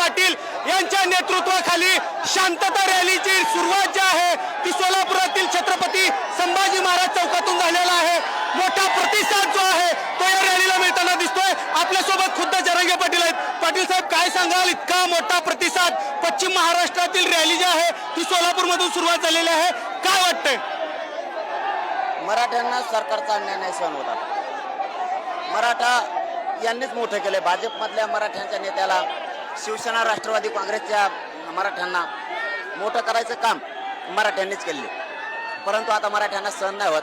पाटील यांच्या नेतृत्वाखाली शांतता रॅलीची सुरुवात जी आहे ती सोलापुरातील छत्रपती संभाजी महाराज चौकातून झालेला आहे. मोठा प्रतिसाद जो आहे तो या रॅलीला मिळताना दिसतोय. आपल्यासोबत खुद्द जरंगे पाटील आहेत. पाटील साहेब काय सांगाल? इतका मोठा प्रतिसाद पश्चिम महाराष्ट्रातील रॅली जी आहे ती सोलापूरमधून सुरुवात झालेली आहे. काय वाटतंय? मराठ्यांना सरकारचा अन्याय नाही सहन होता मराठा यांनीच मोठं केलं भाजपमधल्या मराठ्यांच्या नेत्याला शिवसेना राष्ट्रवादी काँग्रेसच्या मराठ्यांना मोठं करायचं काम मराठ्यांनीच केले परंतु आता मराठ्यांना सहन नाही होत.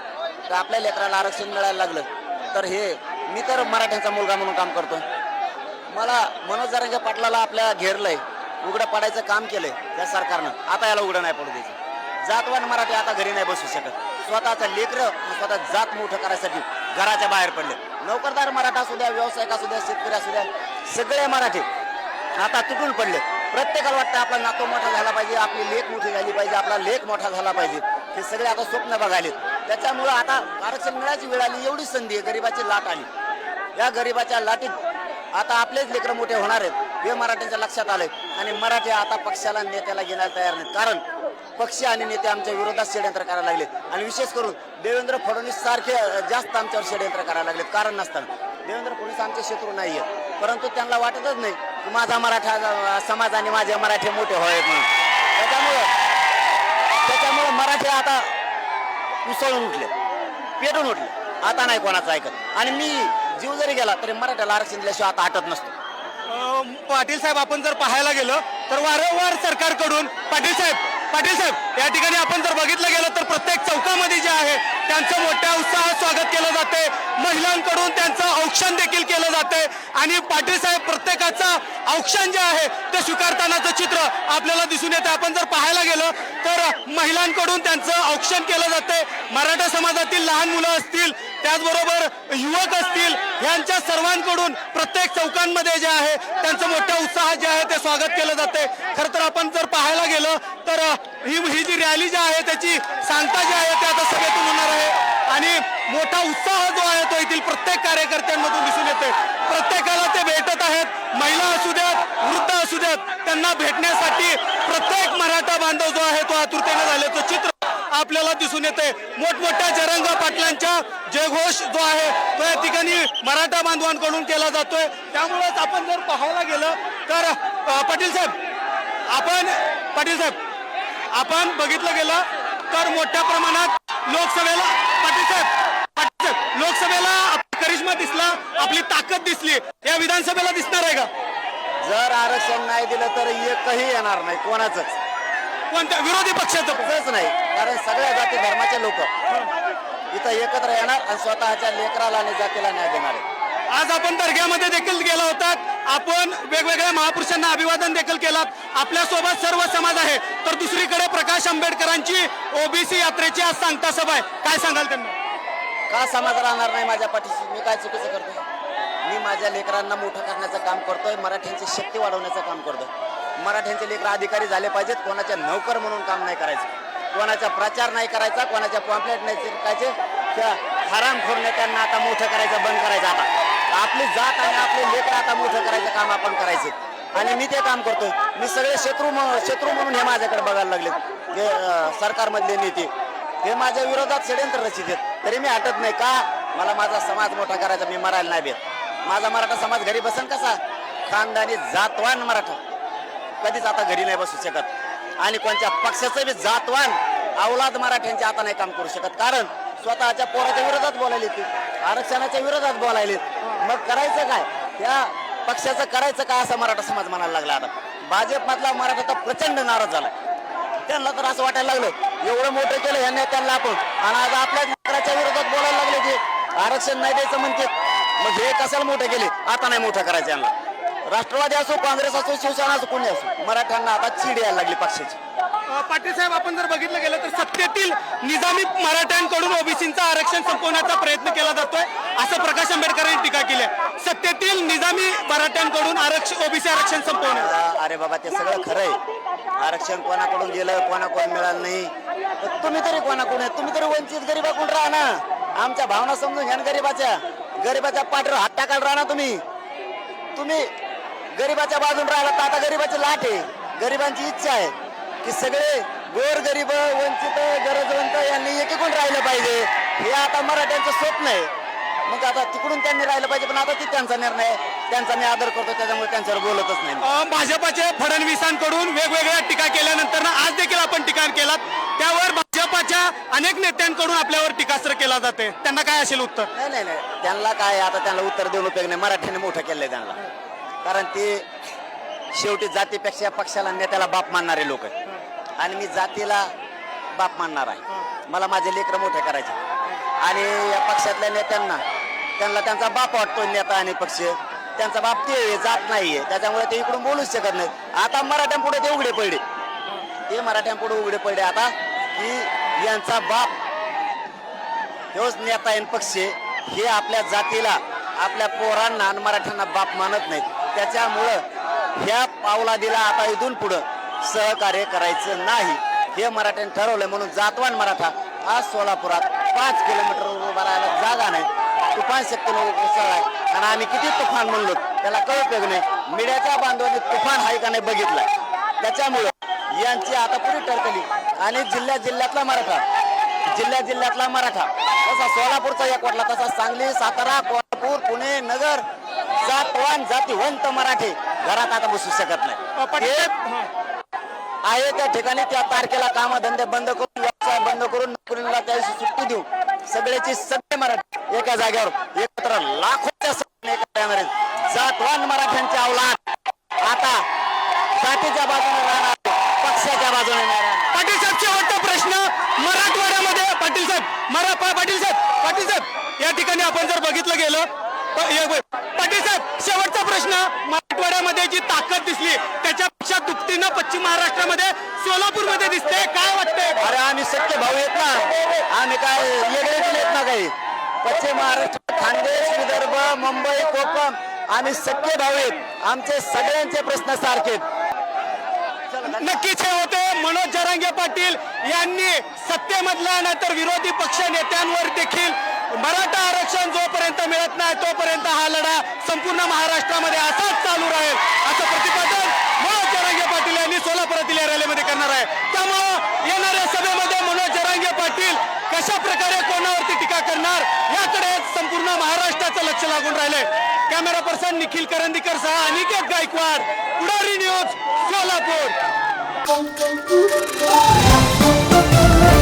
तर आपल्या लेकराला आरक्षण मिळायला लागलं. तर हे मी तर मराठ्यांचा मुलगा म्हणून काम करतोय. मला मनोज जरांगे पाटलाला आपल्या घेरलंय. उघडं पडायचं काम केलंय या सरकारनं. आता याला उघडं नाही पडू द्यायचं. जातवान मराठी आता घरी नाही बसू शकत. स्वतःचं लेकरं स्वतः जात मोठं करायसाठी घराच्या बाहेर पडले. नोकरदार मराठा असू द्या व्यावसायिक असू द्या शेतकरी असू द्या सगळे मराठी आता तुटून पडले. प्रत्येकाला वाटतं आपला नातो मोठा झाला पाहिजे आपली लेख मोठी झाली पाहिजे आपला लेख मोठा झाला पाहिजे. हे सगळे आता स्वप्न बघायलेत. त्याच्यामुळं आता आरक्षण मिळायची वेळ आली एवढी संधी आहे गरिबाची लाट आली. या गरिबाच्या लाटीत आता आपलेच लेकरं मोठे होणार आहेत हे मराठ्यांच्या लक्षात आलंय. आणि मराठी आता पक्षाला नेत्याला घेण्याला तयार नाहीत. कारण पक्ष आणि नेते आमच्या विरोधात षडयंत्र करायला लागले आणि विशेष करून देवेंद्र फडणवीस सारखे जास्त आमच्यावर षडयंत्र करायला लागले कारण नसताना. देवेंद्र फडणवीस आमचे शत्रू नाही आहेत परंतु त्यांना वाटतच नाही की माझा मराठा समाज आणि माझे मराठी मोठे व्हावेत म्हणून. त्याच्यामुळं त्याच्यामुळं मराठी आता उसळून उठले. पेटून उठले. आता नाही कोणाचं ऐकत. आणि मी जीव जरी गेला तरी मराठ्याला आरक्षण दिल्याशिवाय आता हटत नसतो. पाटील साहेब आपण जर पाहायला गेलं तर वारंवार सरकारकडून पाटील साहेब पाटील साहेब या ठिकाणी आपण जर बघितलं गेलं तर प्रत्येक चौकामध्ये जे आहे त्यांचं मोठ्या उत्साहात स्वागत केलं जाते महिलांकडून त्यांचं औक्षण देखील केलं जाते आणि पाटील साहेब प्रत्येकाचं औक्षण जे आहे ते स्वीकारतानाचं चित्र आपल्याला दिसून येतं आपण जर पाहायला गेलं तर महिलांकडून त्यांचं औक्षण केलं जाते मराठा समाजातील लहान मुलं असतील त्याचबरोबर युवक असतील यांच्या सर्वांकडून प्रत्येक चौकांमध्ये जे आहे त्यांचं मोठ्या उत्साहात जे आहे ते स्वागत केलं जाते खरं तर आपण जर पाहायला गेलं तर ही ही जी रॅली जी आहे त्याची सांगता जी आहे ते आता सभेतून होणार आहे. आणि मोठा उत्साह जो आहे तो येथील प्रत्येक कार्यकर्त्यांमधून दिसून येते प्रत्येकाला ते भेटत आहेत. महिला असू द्यात वृद्ध असू द्यात त्यांना भेटण्यासाठी प्रत्येक मराठा बांधव जो आहे तो आतुरतेने झाल्याचं चित्र आपल्याला दिसून येते. मोठमोठ्या जरंग पाटलांच्या जयघोष जो आहे तो या ठिकाणी मराठा बांधवांकडून केला जातोय. त्यामुळेच आपण जर पाहायला गेलं तर पाटील साहेब आपण पाटील साहेब आपण बघितलं गेलं तर मोठ्या प्रमाणात लोकसभेला पाटील साहेब पाटील साहेब लोकसभेला आपला करिश्मा दिसला आपली ताकद दिसली. या विधानसभेला दिसणार आहे का? जर आरक्षण नाही दिलं तर एकही येणार नाही. कोणाचंच. कोणत्या विरोधी पक्षाचं? कुठंच नाही. कारण सगळ्या जाती धर्माचे लोक. इथं एकत्र येणार आणि स्वतःच्या लेकराला आणि जातीला न्याय देणार आहे आज आपण दर्ग्यामध्ये देखील गेला होतात आपण वेगवेगळ्या महापुरुषांना अभिवादन देखील केलात. आपल्यासोबत सर्व समाज आहे. तर दुसरीकडे प्रकाश आंबेडकरांची ओबीसी यात्रेची आज सांगता सभा आहे. काय सांगाल त्यांना? का समाज राहणार नाही माझ्या पाठीशी? मी काय चुकीचं करतोय? मी माझ्या लेकरांना मोठं करण्याचं काम करतोय. मराठ्यांची शक्ती वाढवण्याचं काम करतोय. मराठ्यांचे लेकर अधिकारी झाले पाहिजेत. कोणाच्या नौकर म्हणून काम नाही करायचं. कोणाचा प्रचार नाही करायचा कोणाच्या पॉम्पलेट नाही चिरकायचे त्या हरामखोर नेत्यांना आता मोठं करायचं बंद करायचं आता. आपली जात आणि आपले लेकर आता मोठं करायचं काम आपण करायचं. आणि मी ते काम करतो. मी सगळे शत्रू शत्रू म्हणून हे माझ्याकडे बघायला लागले जे सरकारमधले नेते. हे माझ्या विरोधात षडयंत्र रचित आहेत तरी मी हटत नाही. का? मला माझा समाज मोठा करायचा मी मरायला नाही भेट माझा मराठा समाज घरी बसन कसा? खानदानी जातवान मराठा. कधीच आता घरी नाही बसू शकत. आणि कोणत्या पक्षाचं बी जातवान अवलाद मराठ्यांचे आता नाही काम करू शकत. कारण स्वतःच्या पोराच्या विरोधात बोलायले ती. आरक्षणाच्या विरोधात बोलायले. मग करायचं काय? त्या पक्षाचं करायचं काय असं मराठा समाज म्हणायला लागला आता. भाजपमधला मराठा तर प्रचंड नाराज झाला. त्यांना तर असं वाटायला लागलं एवढं मोठं केलं ह्या नेत्यांना आपण. आणि आज आपल्या लेकराच्या विरोधात बोलायला लागले की आरक्षण नाही द्यायचं म्हणते. मग हे कशाला मोठे केले? आता नाही मोठं करायचं यांना. राष्ट्रवादी असो काँग्रेस असो शिवसेना असो कोणी असो मराठ्यांना आता चीड यायला लागली पक्षाची. पाटील साहेब आपण जर बघितलं गेलं तर सत्तेतील निजामी मराठ्यांकडून ओबीसीचं आरक्षण संपवण्याचा प्रयत्न केला जातोय असं प्रकाश आंबेडकरांनी टीका केली आहे. सत्तेतील निजामी मराठ्यांकडून आरक्षण ओबीसी आरक्षण संपवण्याचा अरे बाबा ते सगळं खरं आहे. आरक्षण कोणाकडून गेलं कोणाकडून मिळालं नाही? तुम्ही तरी कोणाकडून आहे? तुम्ही तरी वंचित गरीबाकडून राहा ना. आमच्या भावना समजून घ्या ना गरीबाच्या. गरीबाच्या पाठीवर हात टाकायला राहा ना तुम्ही. तुम्ही गरिबाच्या बाजून राहिला तर आता गरिबाची लाट आहे. गरिबांची इच्छा आहे की सगळे गोर गरीब वंचित गरजवंत यांनी एकीकडून राहिलं पाहिजे. हे आता मराठ्यांचं स्वप्न आहे. मग आता तिकडून त्यांनी राहिलं पाहिजे पण आता ती त्यांचा निर्णय. त्यांचा मी आदर करतो त्याच्यामुळे त्यांच्यावर बोलतच नाही भाजपाचे फडणवीसांकडून वेगवेगळ्या टीका केल्यानंतर ना आज देखील आपण टीका केलात. त्यावर भाजपाच्या अनेक नेत्यांकडून आपल्यावर टीकास्त्र केला जाते. त्यांना काय असेल उत्तर? नाही नाही नाही. त्यांना काय आता त्यांना उत्तर देऊन उपयोग नाही. मराठीने मोठं केलंय त्यांना. कारण ते शेवटी जातीपेक्षा पक्षाला नेत्याला बाप मानणारे लोक आहेत. आणि मी जातीला बाप मानणार आहे. मला माझे लेकरं मोठे करायचे आणि या पक्षातल्या नेत्यांना त्यांना त्यांचा बाप वाटतो नेता आणि पक्ष. त्यांचा बाप ते जात नाहीये. त्याच्यामुळे ते इकडून बोलूच शकत नाहीत. आता मराठ्यांपुढे ते उघडे पडले. ते मराठ्यांपुढे उघडे पडले आता की यांचा बाप तोच नेता आणि पक्ष हे आपल्या जातीला आपल्या पोरांना आणि मराठ्यांना बाप मानत नाहीत. त्याच्यामुळं ह्या पावला दिला आता इथून पुढं सहकार्य करायचं नाही. हे मराठ्यांनी ठरवलंय म्हणून जातवान मराठा आज सोलापुरात पाच किलोमीटर उभा राहायला जागा नाही. तुफान शक्तीने उसळलाय आणि आम्ही किती तुफान म्हणलो त्याला कळत नाही. मीडियाच्या बांधवांनी तुफान हाय का नाही बघितलं. त्याच्यामुळं यांची आता पुढे टरकली आणि जिल्ह्या जिल्ह्यातला मराठा जिल्ह्या जिल्ह्यातला मराठा तसा सोलापूरचा एक वाटला तसा सांगली सातारा कोल्हापूर पुणे नगर जातवान जातीवंत मराठे घरात आता बसू शकत नाही. आहे त्या ठिकाणी त्या तारखेला कामधंदे बंद करून व्यवसाय बंद करून नोकरीला त्या दिवशी सुट्टी देऊ सगळ्याची सगळे मराठी एका जागेवर एकत्र लाखोच्या एकत्र. जातवान मराठ्यांचे अवलाद आता जातीच्या बाजूने राहणार पक्षाच्या बाजूने पाटील साहेब शेवटचा प्रश्न मराठवाड्यामध्ये पाटील साहेब मरा पाटील साहेब पाटील साहेब या ठिकाणी आपण जर बघितलं गेलं. पाटील साहेब शेवटचा प्रश्न. मराठवाड्यामध्ये जी ताकद दिसली त्याच्यापेक्षा दुपटीनं पश्चिम महाराष्ट्रामध्ये सोलापूरमध्ये दिसते. काय वाटतंय? अरे आम्ही सत्य भाऊ येत ना. आम्ही काय वेगळे दिलेत ना काही? पश्चिम महाराष्ट्र खानदेश विदर्भ मुंबई कोकण आम्ही सत्य भाऊ आहेत. आमचे सगळ्यांचे प्रश्न सारखे आहेत. नक्कीच हे होते मनोज जरांगे पाटील यांनी सत्तेमधल्या नाहीतर विरोधी पक्ष नेत्यांवर देखील मराठा आरक्षण जोपर्यंत मिळत नाही तोपर्यंत हा लढा संपूर्ण महाराष्ट्रामध्ये असाच चालू राहील. असं प्रतिपादन मनोज जरांगे पाटील यांनी सोलापुरातील या रॅलीमध्ये करणार आहे. त्यामुळं येणाऱ्या सभेमध्ये मनोज जरांगे पाटील कशा प्रकारे कोणावरती टीका करणार याकडे संपूर्ण महाराष्ट्राचं लक्ष लागून राहिलंय. कॅमेरा पर्सन निखिल करंदीकर सह Aniket Gaikwad Pudhari news Solapur. Thank you.